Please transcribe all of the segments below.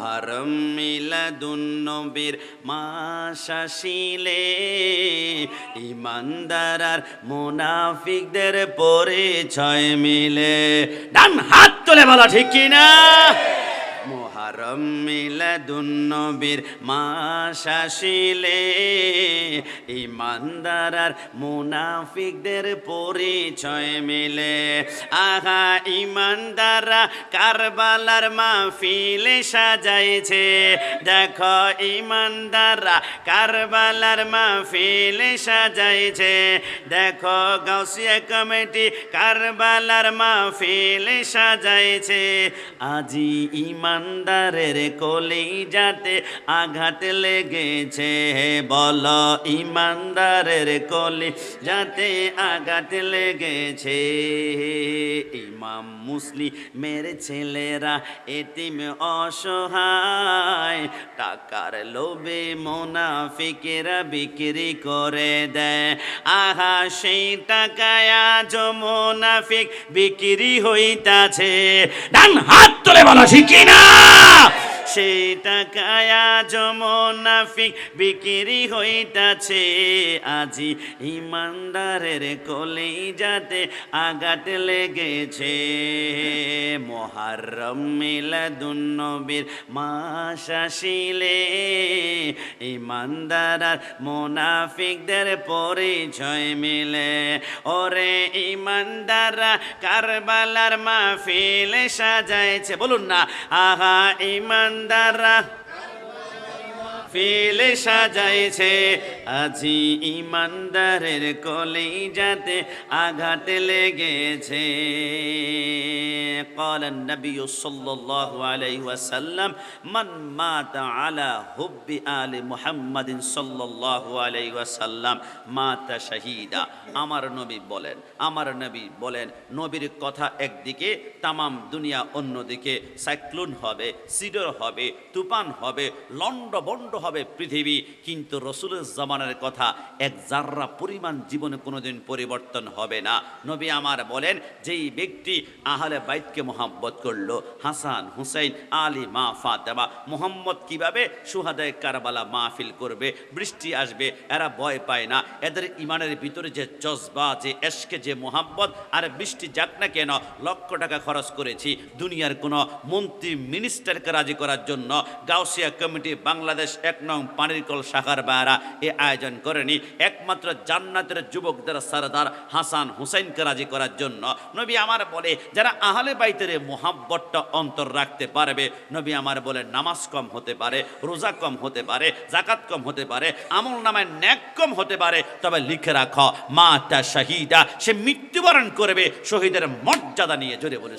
মহারম মিলাদুন্নবীর মা মাশাশিলে ইমানদার আর মুনাফিকদের পরিচয় মিলে। ডান হাত তুলে বলা, ঠিক কি না মহারম মিলাদুন নবীর মাশাশিলে ইমানদার আর মুনাফিকদের পরিচয় মিলে। আহা, ইমানদাররা কারবালার মাহফিলে সাজাইছে। দেখো, ইমানদাররা কারবালার মাহফিলে সাজাইছে। দেখো, গাউসিয়া কমিটি কারবালার মাহফিলে সাজাইছে। আজি ইমানদারের কলি যাতে আঘাত লেগেছে। হে বল, ইমানদারের কলি যাতে আঘাত লেগেছে। ইমাম মুসলিমের ছেলেরা এতিম অসহায়, টাকার লোভে মোনাফিকেরা বিক্রি করে দেয়। আহা, সেই টাকায় আজ মোনাফিক বিক্রি হইতাছে। ডান হাত তুলে বলো শিখি না না সেই টাকায় আজ মোনাফিক বিক্রি হইতাছে। আজি ইমানদারের কলেই যাতে আঘাত লেগেছে। মহারম মিলাদুন নবীর মাস আসিলে, ইমানদার আর মোনাফিকদের পরিচয় মিলে। ওরে ইমানদাররা কারবালার মাহফিলে সাজাইছে। বলুন না, আহা ইমানদাররা ফিলে সাজাইছে আজি ইমানদারের কলেই যাতে আঘাত লেগেছে قال النبي صلى الله عليه وسلم من مات على حب آل محمد صلى الله عليه وسلم مات شهيدا আমার নবী বলেন আমার নবী বলেন নবীর কথা একদিকে তামাম দুনিয়া অন্যদিকে সাইক্লোন হবে সিডর হবে তুফান হবে লন্ড বন্ড হবে পৃথিবী, কিন্তু রসুলের জামানের কথা এক জাররা পরিমাণ জীবনে কোনোদিন পরিবর্তন হবে না। নবী আমার বলেন, যেই ব্যক্তি আহলে বাইতকে মোহাব্বত করল, হাসান, হুসাইন, আলী, মা, ফাতেমা, মোহাম্মদ কীভাবে সুহাদায় কারবালা মাহফিল করবে, বৃষ্টি আসবে, এরা ভয় পায় না। এদের ইমানের ভিতরে যে জজবা যে এশকে, যে মোহাম্মদ আর বৃষ্টি যাক না কেন, লক্ষ টাকা খরচ করেছি। দুনিয়ার কোনো মন্ত্রী মিনিস্টারকে রাজি করার জন্য গাউসিয়া কমিটি বাংলাদেশ এক নং পানির কল শাখার বায়ারা এ আয়োজন করেনি। একমাত্র জান্নাতের যুবকদের সরদার হাসান হুসাইনকে রাজি করার জন্য। নবী আমার বলে, যারা আহলে বাইতের মোহাব্বতটা অন্তর রাখতে পারবে, নবী আমার বলে, নামাজ কম হতে পারে, রোজা কম হতে পারে জাকাত কম হতে পারে, আমল নামায় ন্যাক কম হতে পারে, তবে লিখে রাখো, মাতা শাহিদা, সে মৃত্যুবরণ করবে শহীদের মর্যাদা নিয়ে জোরে বলে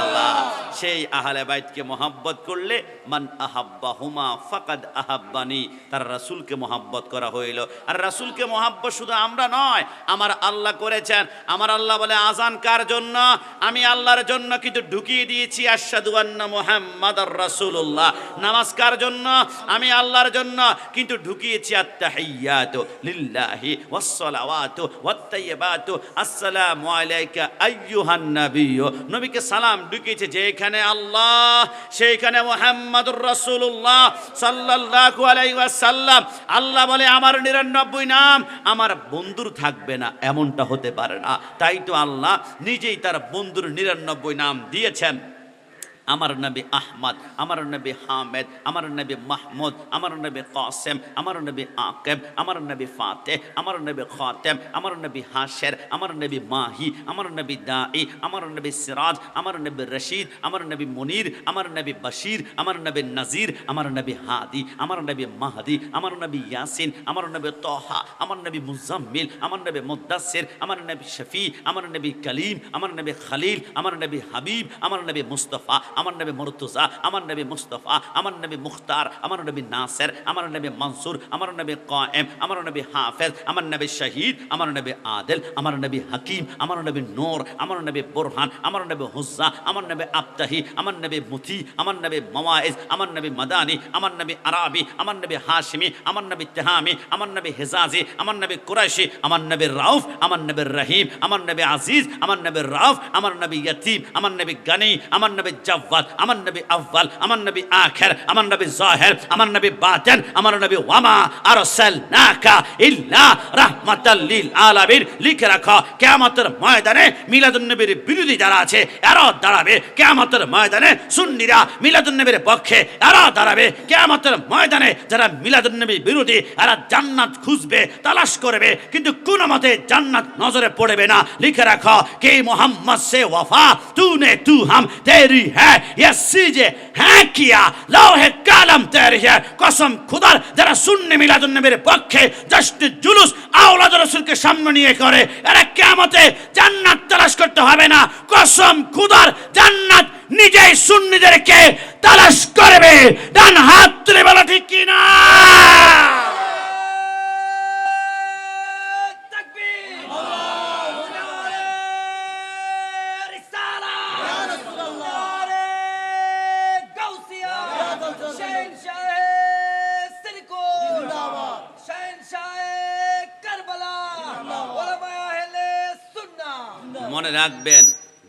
আল্লাহ সেই আহলে বাইতকে মোহাব্বত করলে, মান আহাব্বা হুমা ফাকাদ আহাব্বানি, তার রাসূলকে মোহাব্বত করা হইল। আর রাসূলকে মোহাব্বত শুধু আমরা নয়, আমার আল্লাহ করেছেন। আমার আল্লাহ বলে আজান কার জন্য? আমি আল্লাহর জন্য কিন্তু ঢুকিয়ে দিয়েছি, আশহাদু আন্না মুহাম্মাদার রাসূলুল্লাহ। নামাজ কার জন্য? আমি আল্লাহর জন্য কিন্তু ঢুকিয়েছি, আত্তাহিয়াতু লিল্লাহি ওয়াসসালাওয়াতু ওয়াত্তাইয়্যিবাতু। আসসালামু আলাইকা আইয়ুহান নাবিয়্যু। নবীকে সালাম ঢুকিয়েছে, যেখানে আল্লাহ, সেইখানে মুহাম্মাদুর রাসূলুল্লাহ সাল্লাল্লাহু আলাইহি ওয়াসাল্লাম, আল্লাহ বলে, আমার নিরানব্বই নাম আমার বন্ধুর থাকবে না, এমনটা হতে পারে না। তাই তো আল্লাহ নিজেই তার বন্ধুর নিরানব্বই নাম দিয়েছেন। আমার নবী আহমদ আমার নবী হামেদ আমার নবী মাহমুদ আমার নবী কাসেম আমার নবী আকেব আমার নবী ফাতে আমার নবী খাতেম আমার নবী হাশের আমার নবী মাহি আমার নবী দাই আমার নবী সিরাজ আমার নবী রশিদ আমার নবী মুনির আমার নবী বশির আমার নবী নজির আমার নবী হাদি আমার নবী মাহদি আমার নবী ইয়াসিন আমার নবী তহা আমার নবী মুজাম্মিল আমার নবী মুদাসির আমার নবী শফি আমার নবী কলিম আমার নবী খলিল আমার নবী হাবিব আমার নবী মুস্তফা আমার নবী মুর্তুজা আমার নবী মুস্তফা আমার নবী মুখতার আমার নবী নাসের আমার নবী মনসুর আমার নবী কায়েম আমার নবী হাফেজ আমার নবী শহীদ আমার নবী আদেল আমার নবী হাকিম আমার নবী নূর আমার নবী বুরহান আমার নবী হুজ্জা আমার নবী আবতাহি আমার নবী মুথি আমার নবী মওয়াইজ আমার নবী মাদানি আমার নবী আরাবি আমার নবী হাশমি আমার নবী তেহামি আমার নবী হেজাজি আমার নবী কুরাইশি আমার নবী রাউফ আমার নবী রহিম আমার নবী আজিজ আমার নবী রাউফ আমার নবী ইয়তিম আমার নবী গানি আমার নবী জব আব্বাল আমার নবী আব্বাল আমার নবী আখের, আমার নবী জহের, আমার নবী বাতেন, আমার নবী ওয়ামা আর সেল নাকা ইল্লা রাহমাতাল্লিল আলামিন। লিখে রাখো, কিয়ামতের ময়দানে মিলাদুন নবীর বিরোধী যারা আছে এরাও দাঁড়াবে। কিয়ামতের ময়দানে সুন্নিরা মিলাদুন নবীর পক্ষে এরাও দাঁড়াবে। কিয়ামতের ময়দানে যারা মিলাদুন নবী বিরোধী, এরা জান্নাত খুঁজবে, তালাশ করবে, কিন্তু কোনো মতে জান্নাত নজরে পড়বে না। লিখে রাখো, কে মোহাম্মদ সে ওয়াফা, তুনে তু হাম তেরি হ্যাঁ যে হ্যাঁ কিয়া লাউহে কালাম তৈরি হ্যাঁ কসম খুদার যারা সুন্নি মিলাদুন্নবীর পক্ষে জাস্ট জুলুস আওলাদ রসুলকে সামনে নিয়ে করে, এরা কেমতে জান্নাত তালাশ করতে হবে না। কসম খুদার জান্নাত নিজেই সুন্নিদেরকে তালাশ করবে। ডান হাত তুলে বলো, ঠিক কিনা? মনে রাখবেন,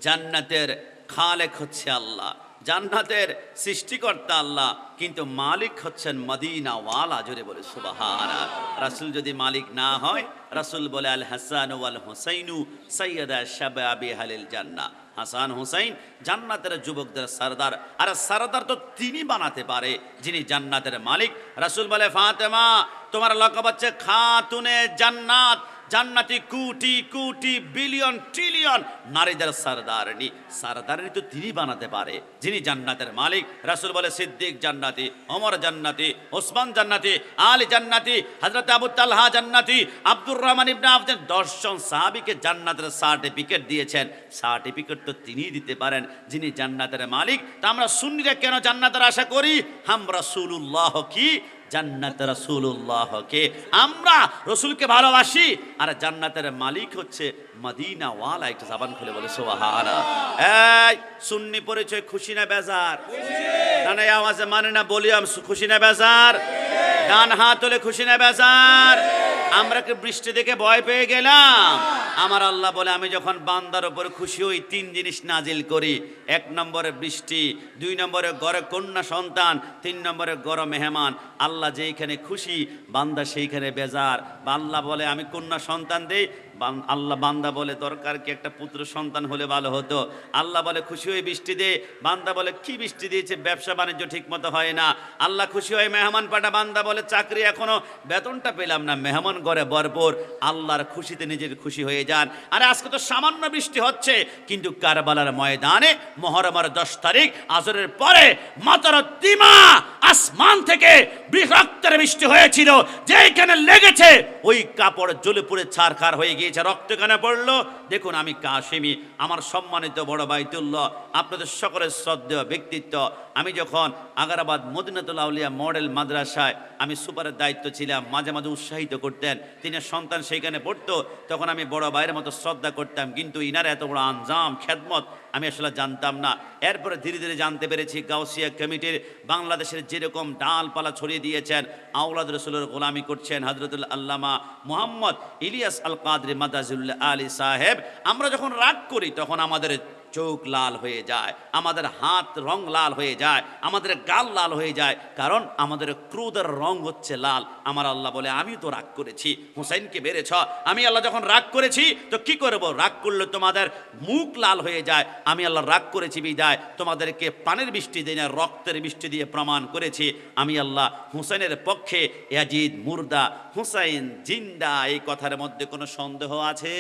জান্নাতের খালেক হচ্ছে আল্লাহ। জান্নাতের সৃষ্টিকর্তা আল্লাহ, কিন্তু মালিক হচ্ছেন মদিনা ওয়ালা জোরে বলে সুবাহানা রাসূল যদি মালিক না হয়, রাসূল বলে, আল হাসান ওয়াল হুসাইনু সৈয়দা আবি হালিল জান্নাহ। হাসান হুসাইন জান্নাতের যুবকদের সরদার। আর সরদার তো তিনি বানাতে পারে, যিনি জান্নাতের মালিক। রাসূল বলে, ফাতেমা, তোমার লকব হচ্ছে খাতুনে জান্নাত। জান্নাতি কুটি কুটি বিলিয়ন ট্রিলিয়ন নারীদের সরদারনি। সরদারনি তো তিনি বানাতে পারে, যিনি জান্নাতের মালিক। রাসূল বলে, সিদ্দিক জান্নাতি অমর জান্নাতি, ওসমান জান্নাতি, আলী জান্নাতি, হযরত আবু তালহা জান্নাতি, আব্দুর রহমান ইবনে আফজান দশজন সাহাবীকে জান্নাতের সার্টিফিকেট দিয়েছেন। সার্টিফিকেট তো তিনিই দিতে পারেন, যিনি জান্নাতের মালিক। তা আমরা সুন্নিরা কেন জান্নাতের আশা করি? হাম রাসূলুল্লাহ কি? জান্নাত রাসূলুল্লাহকে। আমরা রসুলকে ভালোবাসি, আর জান্নাতের মালিক হচ্ছে মদিনা ওয়ালা একটা জাবান খুলে বলে সোহারা এই, সুন্নি পরিচয় খুশি না বেজার? না না আওয়াজে মানে না বলি আমি খুশি না বেজার? ডান হাত তোলে খুশি না বেজার? আমরা কি বৃষ্টি দেখে ভয় পেয়ে গেলাম? আমার আল্লাহ বলে, আমি যখন বান্দার ওপর খুশি হই, তিন জিনিস নাজিল করি। এক নম্বরে বৃষ্টি, দুই নম্বরে গড়ে কন্যা সন্তান, তিন নম্বরে গড় মেহমান। আল্লাহ যেইখানে খুশি, বান্দা সেইখানে বেজার। বা আল্লাহ বলে, আমি কন্যা সন্তান দেই আল্লাহ বান্দা বলে, দরকার কি একটা পুত্র সন্তান হলে ভালো হতো? আল্লাহ বলে, খুশি হয়ে বৃষ্টি দে। বান্দা বলে, কি বৃষ্টি দিয়েছে? ব্যবসা বাণিজ্য ঠিক মতো হয় না। আল্লাহ খুশি হয়ে মেহমান পাঠা বান্দা বলে, চাকরি এখনও বেতনটা পেলাম না। মেহমান করে বরপর আল্লাহর খুশিতে নিজের খুশি হয়ে যান। আরে, আজকে তো সামান্য বৃষ্টি হচ্ছে, কিন্তু কারবালার ময়দানে মহরমের দশ তারিখ, আজরের পরে মাতার তিমা আসমান থেকে বৃহত্তর বৃষ্টি হয়েছিল যেখানে লেগেছে ওই কাপড় জ্বলে পুড়ে ছারখার হয়ে গিয়েছে, রক্ত কেন পড়ল? দেখুন আমি কাশিমি, আমার সম্মানিত বড় বাইতুল্লাহ, আপনাদের সকলের শ্রদ্ধেয় ব্যক্তিত্ব। আমি যখন আগারাবাদ মদিনাতুল আউলিয়া মডেল মাদ্রাসায় আমি সুপারের দায়িত্ব ছিলাম, মাঝে মাঝে উৎসাহিত করতেন, তিনি সন্তান সেইখানে পড়তো, তখন আমি বড় ভাইয়ের মতো শ্রদ্ধা করতাম, কিন্তু ইনারা এত বড় আঞ্জাম, খেদমত, আমি আসলে জানতাম না। এরপরে ধীরে ধীরে জানতে পেরেছি গাউসিয়া কমিটির বাংলাদেশের যেরকম ডালপালা ছড়িয়ে দিয়েছেন, আওলাদ রসুলের গোলামি করছেন হজরতুল আল্লামা মোহাম্মদ ইলিয়াস আল কাদরি মাদাজুল্লাহ আলী সাহেব। আমরা যখন রাগ করি, তখন আমাদের চোখ লাল হয়ে যায়, আমাদের হাত রং লাল হয়ে যায়, আমাদের গাল লাল হয়ে যায়, কারণ আমাদের ক্রোধের রং হচ্ছে লাল। আমার আল্লাহ বলে আমি তো রাগ করেছি, হুসাইনকে বেড়েছ আমি আল্লাহ যখন রাগ করেছি, তো কি করব? রাগ করলে তোমাদের মুখ লাল হয়ে যায়, আমি আল্লাহ রাগ করেছি বিদায়, তোমাদেরকে পানের বৃষ্টি দিয়ে, রক্তের বৃষ্টি দিয়ে প্রমাণ করেছি, আমি আল্লাহ হুসাইনের পক্ষে ইয়াজিদ, মুর্দা, হুসাইন, জিন্দা, এই কথার মধ্যে কোনো সন্দেহ আছে?